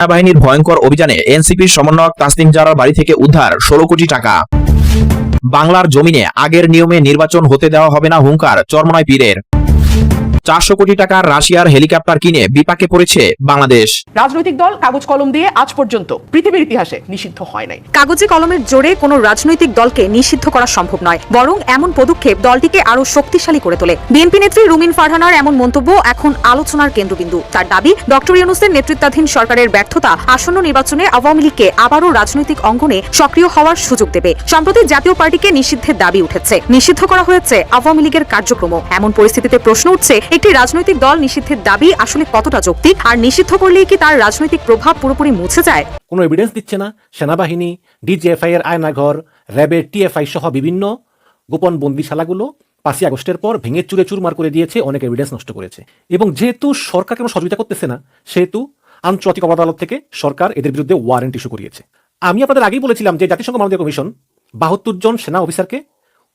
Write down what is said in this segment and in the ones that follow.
সেনাবাহিনীর ভয়ঙ্কর অভিযানে এনসিপির সমন্বয়ক তাসলিম জারার বাড়ি থেকে উদ্ধার, ষোলো কোটি টাকা। বাংলার জমিনে আগের নিয়মে নির্বাচন হতে দেওয়া হবে না হুঙ্কার, চরমনায় পীরের। চারশো কোটি টাকার রাশিয়ার হেলিকপ্টার কিনে বিপাকে পড়েছে বাংলাদেশ। রাজনৈতিক দল কাগজ কলম দিয়ে আজ পর্যন্ত পৃথিবীর ইতিহাসে নিষিদ্ধ হয় নাই। কাগজে কলমের জোরে কোনো রাজনৈতিক দলকে নিষিদ্ধ করা সম্ভব নয় বরং এমন পদক্ষেপ দলটিকে আরও শক্তিশালী করে তোলে। বিএনপি নেত্রী রুমিন ফারহানার এমন মন্তব্য এখন আলোচনার কেন্দ্রবিন্দু। তার দাবি ডক্টর ইউনুসের নেতৃত্বাধীন সরকারের ব্যর্থতা আসন্ন নির্বাচনে আওয়ামী লীগকে আবারও রাজনৈতিক অঙ্গনে সক্রিয় হওয়ার সুযোগ দেবে। সম্প্রতি জাতীয় পার্টিকে নিষিদ্ধের দাবি উঠেছে। নিষিদ্ধ করা হয়েছে আওয়ামী লীগের কার্যক্রম এমন পরিস্থিতিতে প্রশ্ন উঠছে একটি রাজনৈতিক দল নিষিদ্ধের দাবি আসলে কতটা যৌক্তিক? আর নিষিদ্ধ করলেই কি তার রাজনৈতিক প্রভাব পুরোপুরি মুছে যায়? কোনো এভিডেন্স দিচ্ছে না? সেনাবাহিনী, ডিজিএফআই এর আয়নাঘর র্যাবের টিএফআই সহ বিভিন্ন গোপন বন্দিশালাগুলো পাঁচই আগস্টের পর ভেঙে চুরে চুরমার করে দিয়েছে, অনেক এভিডেন্স নষ্ট করেছে। এবং যেহেতু সরকার কোনো সহযোগিতা করতেছে না, সেহেতু আন্তর্জাতিক আদালত থেকে সরকার এদের বিরুদ্ধে ওয়ারেন্ট ইস্যু করিয়েছে। আমি আপনাদের আগেই বলেছিলাম যে জাতিসংঘ মানবাধিকার কমিশন বাহাত্তর জন সেনা অফিসারকে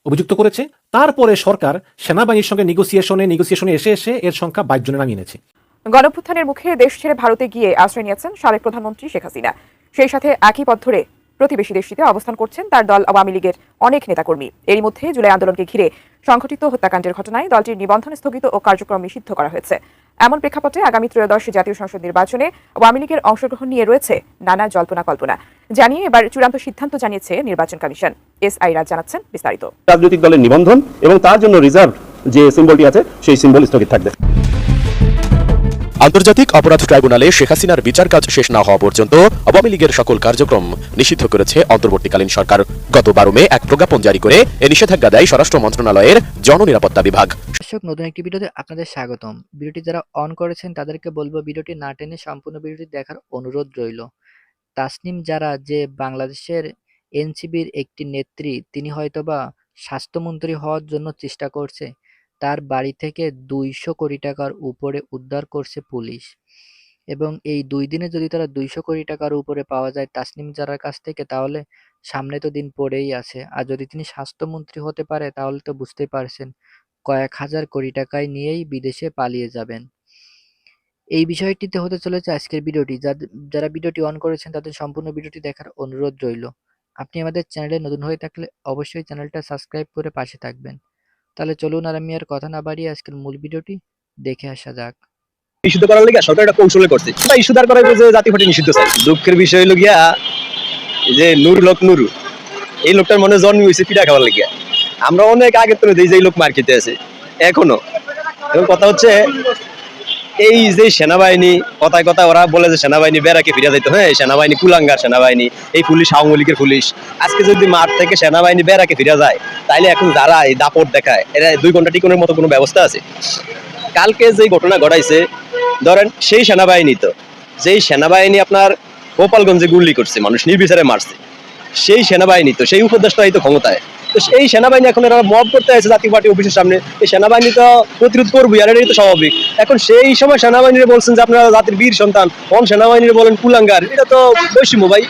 অভিযুক্ত করেছে। তারপরে সরকার সেনাবাহিনীর সঙ্গে নেগোসিয়েশনে নেগোসিয়েশনে এসে এসে এর সংখ্যা বাইশ জনে নামিয়ে এনেছে। গণঅভ্যুত্থানের মুখে দেশ ছেড়ে ভারতে গিয়ে আশ্রয় নিয়েছেন সাবেক প্রধানমন্ত্রী শেখ হাসিনা। সেই সাথে একই পথ ধরে প্রতিবেশী দেশটিতে অবস্থান করছেন তার দল আওয়ামী লীগের অনেক নেতাকর্মী। এরই মধ্যে জুলাই আন্দোলনকে ঘিরে সংঘটিত হত্যাকাণ্ডের ঘটনায় দলটির নিবন্ধন স্থগিত ও কার্যক্রম নিষিদ্ধ করা হয়েছে। এমন প্রেক্ষাপটে আগামী ত্রয়োদশ জাতীয় সংসদ নির্বাচনে আওয়ামী লীগের অংশগ্রহণ নিয়ে রয়েছে নানা জল্পনা কল্পনা। জানিয়ে এবার চূড়ান্ত সিদ্ধান্ত জানিয়েছে নির্বাচন কমিশন। এস আই রাজ জানাচ্ছেন বিস্তারিত। রাজনৈতিক দলের নিবন্ধন এবং তার জন্য রিজার্ভ যে সিম্বলটি আছে, সেই সিম্বল স্থগিত থাকবে। আন্তর্জাতিক অপরাধ ট্রাইব্যুনালে শেখ হাসিনার বিচার কাজ শেষ না হওয়া পর্যন্ত আওয়ামী লীগের সকল কার্যক্রম নিষিদ্ধ করেছে অন্তর্বর্তীকালীন সরকার। গত বারো মে এক প্রজ্ঞাপন জারি করে এ নিষেধাজ্ঞা দেয় স্বরাষ্ট্র মন্ত্রণালয়ের জননিরাপত্তা বিভাগ। দর্শক, নতুন একটি ভিডিওতে আপনাদের স্বাগতম। ভিডিওটি যারা অন করেছেন, তাদেরকে বলব ভিডিওটি না টেনে সম্পূর্ণ ভিডিওটি দেখার অনুরোধ রইল। তাসনিম যারা যে বাংলাদেশের এনসিবির একটি নেত্রী, তিনি হয়তোবা স্বাস্থ্যমন্ত্রী হওয়ার জন্য চেষ্টা করছে। তার বাড়ি থেকে দুইশো কোটি টাকার উপরে উদ্ধার করছে পুলিশ। এবং এই দুই দিনে যদি তারা দুইশো কোটি টাকার উপরে পাওয়া যায় তাসনিম জারার কাছ থেকে, তাহলে সামনে তো দিন পড়েই আছে। আর যদি তিনি স্বাস্থ্যমন্ত্রী হতে পারে, তাহলে তো বুঝতেই পারছেন, কয়েক হাজার কোটি টাকায় নিয়েই বিদেশে পালিয়ে যাবেন। এই বিষয়টিতে হতে চলেছে আজকের ভিডিওটি। যারা ভিডিওটি অন করেছেন, তাদের সম্পূর্ণ ভিডিওটি দেখার অনুরোধ রইল। আপনি আমাদের চ্যানেলে নতুন হয়ে থাকলে অবশ্যই চ্যানেলটা সাবস্ক্রাইব করে পাশে থাকবেন। তাহলে চলুন আর আমি আর কথা না বাড়িয়ে আজকের মূল ভিডিওটি দেখে আসা যাক। নিষিদ্ধ করার লেগে সরকার একটা কৌশলে করছে। এটা ইস্যুদার করা হয়েছে যে জাতি পার্টি নিষিদ্ধ চাই। দুঃখের বিষয় হলো গিয়া যে নুর লোক নুরু, এই লোকটার মনে জন্ম হয়েছে পিঠা খাওয়ার লাগিয়া আমরা অনেক আগে তো দিই যে লোক মার্কেটে আছে। এখনও। এবং কথা হচ্ছে এই যে সেনাবাহিনী, কথায় কথা ওরা বলে যে সেনাবাহিনী বেড়াকে ফিরে যাইতো হ্যাঁ সেনাবাহিনী কুলাঙ্গার সেনাবাহিনী, এই পুলিশ, আওয়ামী লীগের পুলিশ। আজকে যদি মাঠ থেকে সেনাবাহিনী বেড়াকে ফিরে যায়, তাইলে এখন যারা এই দাপট দেখায়, এরা দুই ঘণ্টা টিকনের মতো কোনো ব্যবস্থা আছে? কালকে যে ঘটনা ঘটাইছে, ধরেন সেই সেনাবাহিনী তো, যেই সেনাবাহিনী আপনার গোপালগঞ্জে গুলি করছে, মানুষ নির্বিচারে মারছে। সেই সেনাবাহিনী, তো সেই উপদেষ্টাই তো ক্ষমতায়। তো সেই সেনাবাহিনী এখন এরা মব করতে আছে জাতীয় পার্টি অফিসের সামনে। এই সেনাবাহিনী তো প্রতিরোধ করবি আর এটাই তো স্বাভাবিক। এখন সেই সময় সেনাবাহিনীর বলছেন যে আপনারা জাতির বীর সন্তান কোন সেনাবাহিনীর বলেন কুলাঙ্গার। এটা তো বৈষম্য ভাই।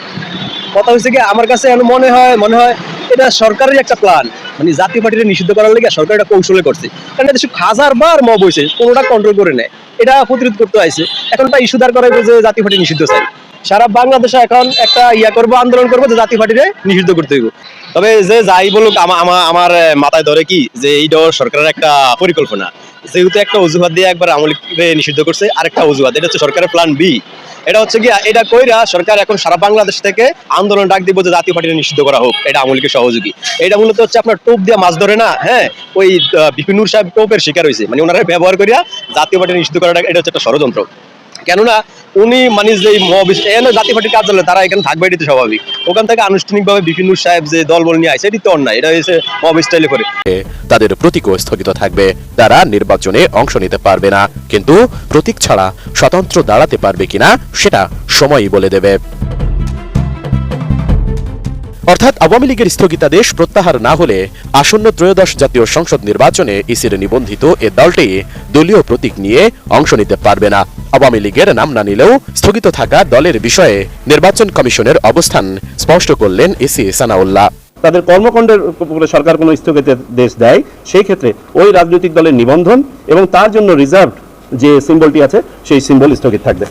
কথা হচ্ছে কি, আমার কাছে এখন মনে হয় মনে হয় এটা সরকারের একটা প্ল্যান মানে জাতীয় পার্টিকে নিষিদ্ধ করার লেগে সরকার একটা কৌশলে করছে। কারণ এটা হাজার বার মব হয়েছে, কোনোটা কন্ট্রোল করে নেয়। এটা প্রতিরোধ করতে আইছে। এখন তা ইস্যুদার করে যে জাতীয় পার্টি নিষিদ্ধ চাই। সারা বাংলাদেশে এখন একটা ইয়া করব, আন্দোলন করব যে জাতীয় পার্টিকে নিষিদ্ধ করতে হইব। তবে যে যাই বলুক, আমা- আমা- আমার মাথায় ধরে কি যে এইটা সরকারের একটা পরিকল্পনা। যেহেতু একটা অজুহাত দিয়ে একবার আমলিকে নিষিদ্ধ করছে, আরেকটা অজুহাত, এটা হচ্ছে সরকারের প্ল্যান বি এটা হচ্ছে কি এটা কইরা সরকার এখন সারা বাংলাদেশ থেকে আন্দোলন ডাক দিব যে জাতীয় পার্টিকে নিষিদ্ধ করা হোক, এটা আমলিকে সহযোগী। এটা মূলত হচ্ছে আপনার টোপ দিয়ে মাছ ধরে না হ্যাঁ? ওই বিপিনুর সাহেব টোপের শিকার হয়েছে মানে ওনারা ব্যবহার করিয়া জাতীয় পার্টি নিষিদ্ধ করাটা, এটা হচ্ছে একটা ষড়যন্ত্র। কেননা উনি মানে যে জাতি পার্টির কার্যালয় তারা এখানে থাকবে এটি স্বাভাবিক। ওখান থেকে আনুষ্ঠানিকভাবে বিভিন্ন সাহেব যে দলবল নিয়ে আসে এটি তো অন্যায়। এটা হয়েছে মব স্টাইলে করে। তাদের প্রতীকও স্থগিত থাকবে। তারা নির্বাচনে অংশ নিতে পারবে না। কিন্তু প্রতীক ছাড়া স্বতন্ত্র দাঁড়াতে পারবে কিনা, সেটা সময়ই বলে দেবে। অর্থাৎ আওয়ামী লীগের স্থগিতাদেশ প্রত্যাহার না হলে আসন্ন ত্রয়োদশ জাতীয় সংসদ নির্বাচনে ইসির নিবন্ধিত এ দলটি দলীয় প্রতীক নিয়ে অংশ নিতে পারবে না। আওয়ামী লীগের নাম না নিলেও স্থগিত থাকা দলের বিষয়ে নির্বাচন কমিশনের অবস্থান স্পষ্ট করলেন ইসি সানাউল্লাহ। তাদের কর্মকাণ্ডের উপরে সরকার কোনো স্থগিতাদেশ দেয়, সেই ক্ষেত্রে ওই রাজনৈতিক দলের নিবন্ধন এবং তার জন্য রিজার্ভ যে সিম্বলটি আছে, সেই সিম্বল স্থগিত থাকবে।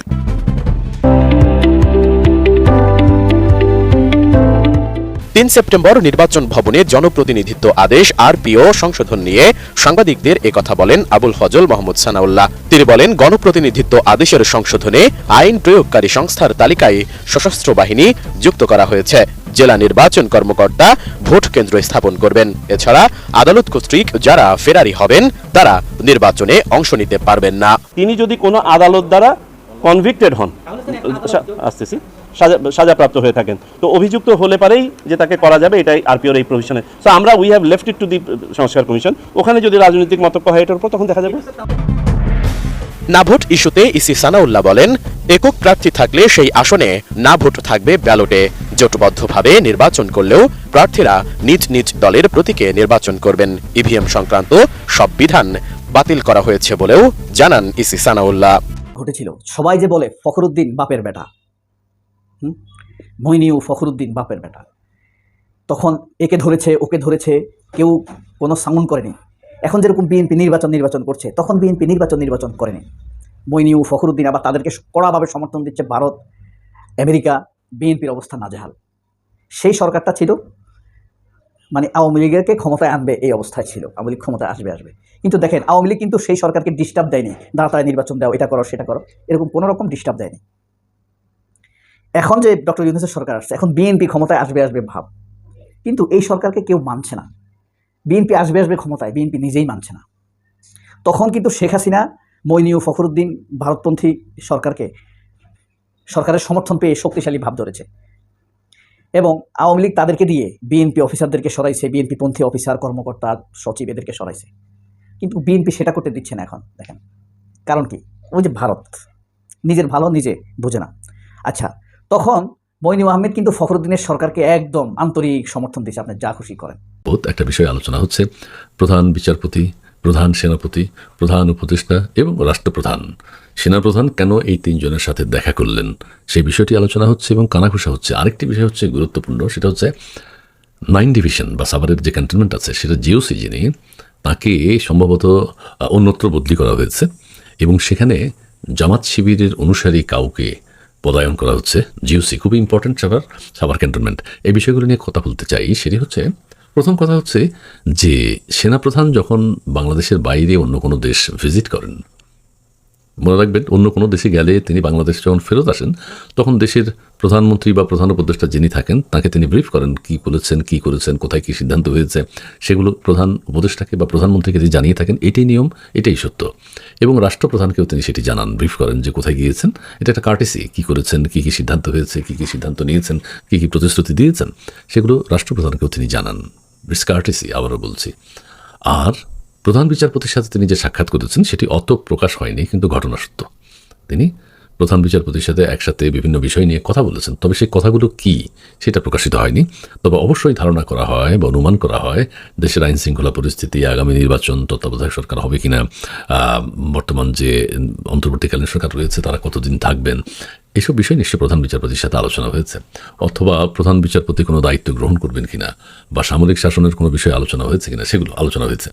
তিন সেপ্টেম্বর নির্বাচন ভবনে জনপ্রতিনিধিত্ব আদেশ আরপিও সংশোধন নিয়ে সাংবাদিকদের একথা বলেন আবুল ফজল মোহাম্মদ সানাউল্লাহ। তিনি বলেন, গণপ্রতিনিধিত্ব আদেশের সংশোধনে আইন প্রয়োগকারী সংস্থার তালিকায় সশস্ত্র বাহিনী যুক্ত করা হয়েছে। জেলা নির্বাচন কর্মকর্তা ভোট কেন্দ্র স্থাপন করবেন। এছাড়া আদালত কর্তৃক যারা ফেরারি হবেন, তারা নির্বাচনে অংশ নিতে পারবেন না। তিনি যদি কোনো আদালত দ্বারা কনভিক্টেড হন আসতেছি। সাজা সাজাপ্রাপ্ত হয়ে থাকেন। তো অভিযুক্ত হলে পারেই যে তাকে করা যাবে এটাই আরপিওর এই প্রভিশনে। সো আমরা we have left it to the সংস্কার কমিশন। ওখানে যদি রাজনৈতিক মতক্য হয় এটার উপর তখন দেখা যাবে। না ভোট ইস্যুতে ইসি সানাউল্লাহ বলেন একক প্রার্থী থাকলে সেই আসনে না ভোট থাকবে ব্যালটে। জোটবদ্ধভাবে নির্বাচন করলেও প্রার্থীরা নিজ নিজ দলের প্রতীকে নির্বাচন করবেন। ইভিএম সংক্রান্ত সব বিধান বাতিল করা হয়েছে বলেও জানান ইসি সানাউল্লাহ। ঘটেছিল। সবাই যে বলে ফখরুদ্দিন বাপের বেটা। হুম? মইনিউ ফখরুদ্দিন বাপের বেটা। তখন একে ধরেছে, ওকে ধরেছে, কেউ কোনো সাউন্ড করেনি। এখন যেরকম বিএনপি নির্বাচন নির্বাচন করছে, তখন বিএনপি নির্বাচন নির্বাচন করেনি। মইনিউ ফখরুদ্দিন আবার তাদেরকে কড়াভাবে সমর্থন দিচ্ছে ভারত, আমেরিকা, বিএনপির অবস্থা নাজেহাল। সেই সরকারটা ছিল মানে আওয়ামী লীগেরকে ক্ষমতায় আনবে এই অবস্থায় ছিল, আওয়ামী লীগ ক্ষমতায় আসবে আসবে। কিন্তু দেখেন, আওয়ামী লীগ কিন্তু সেই সরকারকে ডিস্টার্ব দেয়নি। দাঁড়াতাড়ি নির্বাচন দাও, এটা করো, সেটা করো, এরকম কোনো রকম ডিস্টার্ব দেয়নি। এখন যে ডক্টর ইউনুসের সরকার আসছে, এখন বিএনপি ক্ষমতায় আসবে আসবে ভাব। কিন্তু এই সরকারকে কেউ মানছে না। বিএনপি আসবে আসবে ক্ষমতায় বিএনপি নিজেই মানছে না। তখন কিন্তু শেখ হাসিনা মইনিউ ফখরুদ্দিন ভারতপন্থী সরকারকে, সরকারের সমর্থন পেয়ে শক্তিশালী ভাব ধরেছে। এবং আওয়ামী লীগ তাদেরকে দিয়ে বিএনপি অফিসারদেরকে সরাইছে বিএনপি পন্থী অফিসার, কর্মকর্তা, সচিব এদেরকে সরাইছে। কিন্তু বিএনপি সেটা করতে দিচ্ছে না এখন, দেখেন। কারণ কি? ওই যে ভারত। নিজের ভালো নিজে বোঝে না। আচ্ছা তখন মইনুল আহমেদ কিন্তু ফখরুদ্দিনের সরকারকে একদম আন্তরিক সমর্থন দিচ্ছে আপনি যা খুশি করেন। বহুত একটা বিষয় আলোচনা হচ্ছে। প্রধান বিচারপতি, প্রধান সেনাপতি, প্রধান উপদেষ্টা এবং রাষ্ট্রপ্রধান। সেনাপ্রধান কেন এই তিনজনের সাথে দেখা করলেন? সেই বিষয়টি আলোচনা হচ্ছে এবং কানাঘুষা হচ্ছে। আরেকটি বিষয় হচ্ছে গুরুত্বপূর্ণ, সেটা হচ্ছে নাইন ডিভিশন বা সাভারের যে ক্যান্টনমেন্ট আছে, সেটা জিওসি যিনি, তাকে সম্ভবত অন্যত্র বদলি করা হয়েছে এবং সেখানে জামাত শিবিরের অনুসারী কাউকে পদায়ন করা হচ্ছে। জিওসি খুবই ইম্পর্টেন্ট সাভার সাভার ক্যান্টনমেন্ট এই বিষয়গুলো নিয়ে কথা বলতে চাই, সেটি হচ্ছে, প্রথম কথা হচ্ছে যে সেনাপ্রধান যখন বাংলাদেশের বাইরে অন্য কোনো দেশ ভিজিট করেন মনে রাখবেন, অন্য কোনো দেশে গেলে তিনি বাংলাদেশে যখন ফেরত আসেন, তখন দেশের প্রধানমন্ত্রী বা প্রধান উপদেষ্টা যিনি থাকেন, তাকে তিনি ব্রিফ করেন কি বলেছেন, কি করেছেন, কোথায় কি সিদ্ধান্ত হয়েছে, সেগুলো প্রধান উপদেষ্টাকে বা প্রধানমন্ত্রীকে তিনি জানিয়ে থাকেন, এটাই নিয়ম, এটাই সত্য। এবং রাষ্ট্রপ্রধানকেও তিনি সেটি জানান ব্রিফ করেন যে কোথায় গিয়েছেন। এটা একটা কার্টেসি কি করেছেন, কি কি সিদ্ধান্ত হয়েছে, কি কি সিদ্ধান্ত নিয়েছেন, কি কি প্রতিশ্রুতি দিয়েছেন, সেগুলো রাষ্ট্রপ্রধানকেও তিনি জানান। কার্টেসি আবারও বলছি। আর প্রধান বিচারপতির সাথে তিনি যে সাক্ষাৎ করেছেন, সেটি অত প্রকাশ হয়নি, কিন্তু ঘটনা সত্য। তিনি প্রধান বিচারপতির সাথে একসাথে বিভিন্ন বিষয় নিয়ে কথা বলেছেন, তবে সেই কথাগুলো কি সেটা প্রকাশিত হয়নি। তবে অবশ্যই ধারণা করা হয় বা অনুমান করা হয়, দেশের আইন শৃঙ্খলা পরিস্থিতি, আগামী নির্বাচন, তত্ত্বাবধায়ক সরকার হবে কিনা বর্তমান যে অন্তর্বর্তীকালীন সরকার রয়েছে, তারা কতদিন থাকবেন, এসব বিষয় নিশ্চয়ই প্রধান বিচারপতির সাথে আলোচনা হয়েছে। অথবা প্রধান বিচারপতি কোনো দায়িত্ব গ্রহণ করবেন কিনা, বা সামরিক শাসনের কোনো বিষয়ে আলোচনা হয়েছে কিনা, সেগুলো আলোচনা হয়েছে।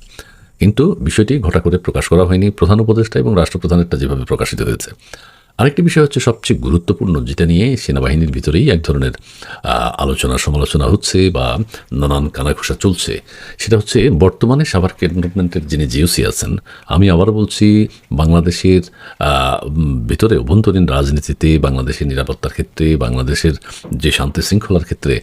কিন্তু বিষয়টি ঘটা করে প্রকাশ করা হয়নি প্রধান উপদেষ্টা এবং রাষ্ট্রপ্রধানেরটা যেভাবে প্রকাশিত হয়েছে। আরেকটি বিষয় হচ্ছে সবচেয়ে গুরুত্বপূর্ণ, যেটা নিয়ে সেনাবাহিনীর ভিতরেই এক ধরনের আলোচনা সমালোচনা হচ্ছে বা নানান কানাঘোষা চলছে। সেটা হচ্ছে বর্তমানে সাভার ক্যান্টনমেন্টের যিনি জিওসি আছেন, আমি আবার বলছি বাংলাদেশের ভিতরে অভ্যন্তরীণ রাজনীতিতে, বাংলাদেশের নিরাপত্তার ক্ষেত্রে, বাংলাদেশের যে শান্তি শৃঙ্খলার ক্ষেত্রে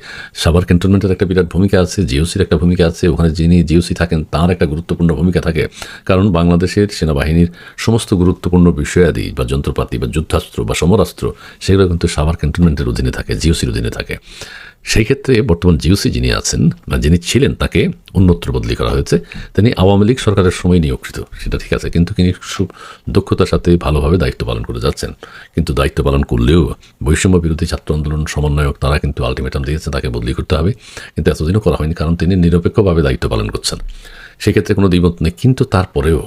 সাভার ক্যান্টনমেন্টের একটা বিরাট ভূমিকা আছে, জিওসির একটা ভূমিকা আছে, ওখানে যিনি জিওসি থাকেন তার একটা গুরুত্বপূর্ণ ভূমিকা থাকে। কারণ বাংলাদেশের সেনাবাহিনীর সমস্ত গুরুত্বপূর্ণ বিষয়াদি বা যন্ত্রপাতি বা যুদ্ধাস্ত্র বা সমরাস্ত্র, সেগুলো কিন্তু সাভার ক্যান্টনমেন্টের অধীনে থাকে, জিওসির অধীনে থাকে। সেই ক্ষেত্রে বর্তমান জিওসি যিনি আছেন, বা যিনি ছিলেন, তাকে অন্যত্র বদলি করা হয়েছে। তিনি আওয়ামী লীগ সরকারের সময় নিয়োগকৃত, সেটা ঠিক আছে, কিন্তু তিনি খুব দক্ষতার সাথে ভালোভাবে দায়িত্ব পালন করে যাচ্ছেন। কিন্তু দায়িত্ব পালন করলেও বৈষম্য বিরোধী ছাত্র আন্দোলন সমন্বয়ক তারা কিন্তু আলটিমেটাম দিয়েছে তাকে বদলি করতে হবে। কিন্তু এতদিনও করা হয়নি, কারণ তিনি নিরপেক্ষভাবে দায়িত্ব পালন করছেন। সেক্ষেত্রে কোনো দ্বিমত নেই, কিন্তু তারপরেও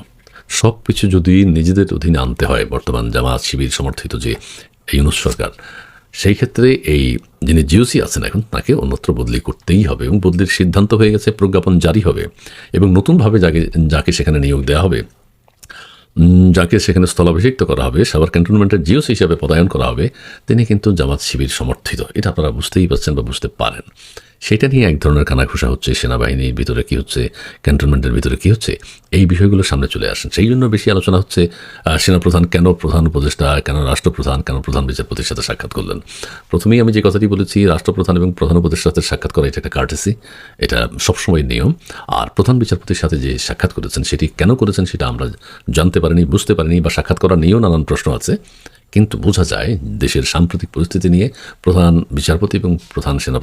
সব কিছু যদি নিজেদের অধীনে আনতে হয়, বর্তমান জামাত শিবির সমর্থিত যে ইউনুস সরকার, সেই ক্ষেত্রে এই যিনি জিওসি আছেন এখন, তাকে অন্যত্র বদলি করতেই হবে এবং বদলির সিদ্ধান্ত হয়ে গেছে, প্রজ্ঞাপন জারি হবে এবং নতুনভাবে যাকে যাকে সেখানে নিয়োগ দেওয়া হবে যাকে সেখানে স্থলাভিষিক্ত করা হবে, সাভার ক্যান্টনমেন্টের জিওসি হিসাবে পদায়ন করা হবে, তিনি কিন্তু জামাত শিবির সমর্থিত। এটা আপনারা বুঝতেই পারছেন বা বুঝতে পারেন। সেটা নিয়ে এক ধরনের কানাঘুষা হচ্ছে সেনাবাহিনীর ভিতরে কি হচ্ছে ক্যান্টনমেন্টের ভিতরে কি হচ্ছে, এই বিষয়গুলো সামনে চলে আসেন। সেই জন্য বেশি আলোচনা হচ্ছে সেনাপ্রধান কেন প্রধান উপদেষ্টা, কেন রাষ্ট্রপ্রধান, কেন প্রধান বিচারপতির সাথে সাক্ষাৎ করলেন। প্রথমেই আমি যে কথাটি বলেছি, রাষ্ট্রপ্রধান এবং প্রধান উপদেষ্টার সাথে সাক্ষাৎ করা এটা একটা কার্টেসি এটা সবসময় নিয়ম। আর প্রধান বিচারপতির সাথে যে সাক্ষাৎ করেছেন, সেটি কেন করেছেন সেটা আমরা জানতে পারিনি, বুঝতে পারিনি বা সাক্ষাৎ করা নিয়েও নানান প্রশ্ন আছে। কিন্তু বোঝা যায়, দেশের সাম্প্রতিক পরিস্থিতি নিয়ে প্রধান বিচারপতি এবং প্রধান সেনাপতি